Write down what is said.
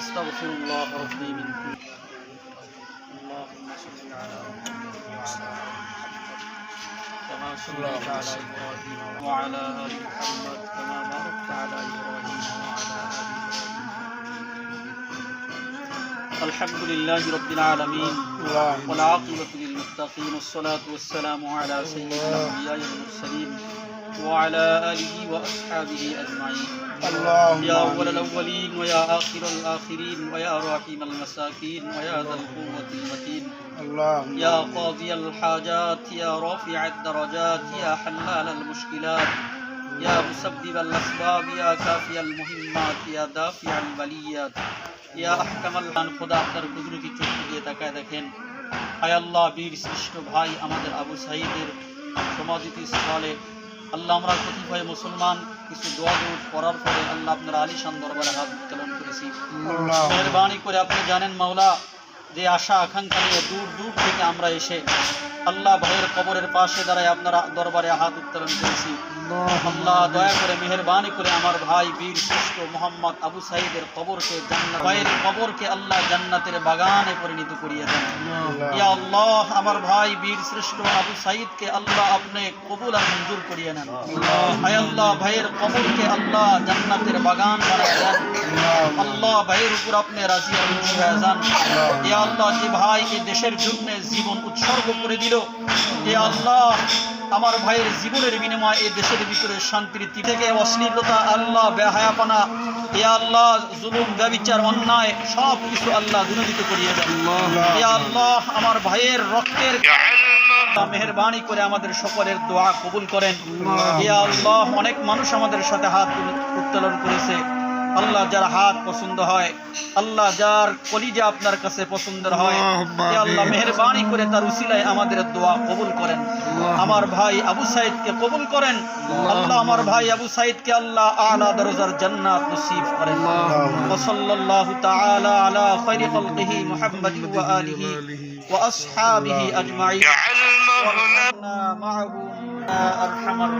أستغفر الله ربي من كل اللهم صل على محمد وعلى آل محمد كما صليت على إبراهيم وعلى آل إبراهيم وعلى آل إبراهيم. الحمد لله رب العالمين والعاقبة للمتقين والصلاة والسلام على سيد الأنبياء والمرسلين. وعلى آله وأصحابه أجمعين اللهم يا أول الأولين ويا آخر الآخرين ويا رحيم المساكين ويا ذا القوة المتين اللهم يا قاضي الحاجات يا رافع الدرجات يا حلال المشكلات يا مسبب الأسباب يا كافي المهمات يا دافع البليات يا أحكم الحان خدا আপনার কুদরতি চক্ষু দিয়ে তাকায় দেখেন হায় আল্লাহ বীর শ্রেষ্ঠ ভাই আমাদের আবু সাইদের সমাধিত স্থলে আল্লাহ আমরা কতিপয় মুসলমান কিছু দোয়া দৌড় করার পরে আল্লাহ আপনার আলিশান দরবারে হাত উত্তোলন করেছি। মেহরবানি করে আপনি জানেন মাওলা যে আশা আকাঙ্ক্ষা নিয়ে দূর দূর থেকে আমরা এসে আল্লাহ ভাইয়ের কবরের পাশে দাঁড়ায় আপনার দরবারে হাত উত্তোলন করেছি। আল্লাহ দয়া করে মেহরবানি করে আমার ভাই বীর শ্রেষ্ঠ মোহাম্মদ আবু সাইদের কবরকে জান্নাত ভাইয়ের কবরকে আল্লাহ জান্নাতের বাগানে পরিণত করিয়ে দেন। ইয়া আল্লাহ আমার ভাই বীর শ্রেষ্ঠ আবু সাইদকে আল্লাহ আপনি কবুল আর মঞ্জুর করিয়ে নেন। হায় আল্লাহ ভাইয়ের কবরকে আল্লাহ জান্নাতের বাগান বানিয়ে দেন। আল্লাহ। ভাইয়ের উপর আপনি রাজি হয়ে যান ইয়া আল্লাহ যে ভাই এই দেশের জন্য জীবন উৎসর্গ করে দিল এ আল্লাহ আমার ভাইয়ের জীবনের বিনিময়ে এই দেশের ভিতরে শান্তির তীর থেকে অশ্লীলতা আল্লাহ বেহায়াপানা এ আল্লাহ জুলুম ব্যবিচার অন্যায় সব কিছু আল্লাহ দুর্নীতি করিয়ে দেন। এ আল্লাহ আমার ভাইয়ের রক্তের মেহরবানি করে আমাদের সকলের দোয়া কবুল করেন। ইয়া আল্লাহ অনেক মানুষ আমাদের সাথে হাত উত্তোলন করেছে। আল্লাহ যার হাত পছন্দ হয় আল্লাহ যার কলিজা আপনার কাছে পছন্দ হয় আল্লাহ মেহরবানি করে তার উসিলায় আমাদের দোয়া কবুল করেন। আমার ভাই আবু সাইদকে কবুল করেন। আল্লাহ আমার ভাই আবু সাইদকে আল্লাহ আলা দরজার জান্নাত নসিব করেন। সাল্লাল্লাহু তাআলা আলা খায়রি খালকিহি মুহাম্মাদি ওয়া আলিহি ওয়া আসহাবিহি আজমাইন। মা'হুম আরহামার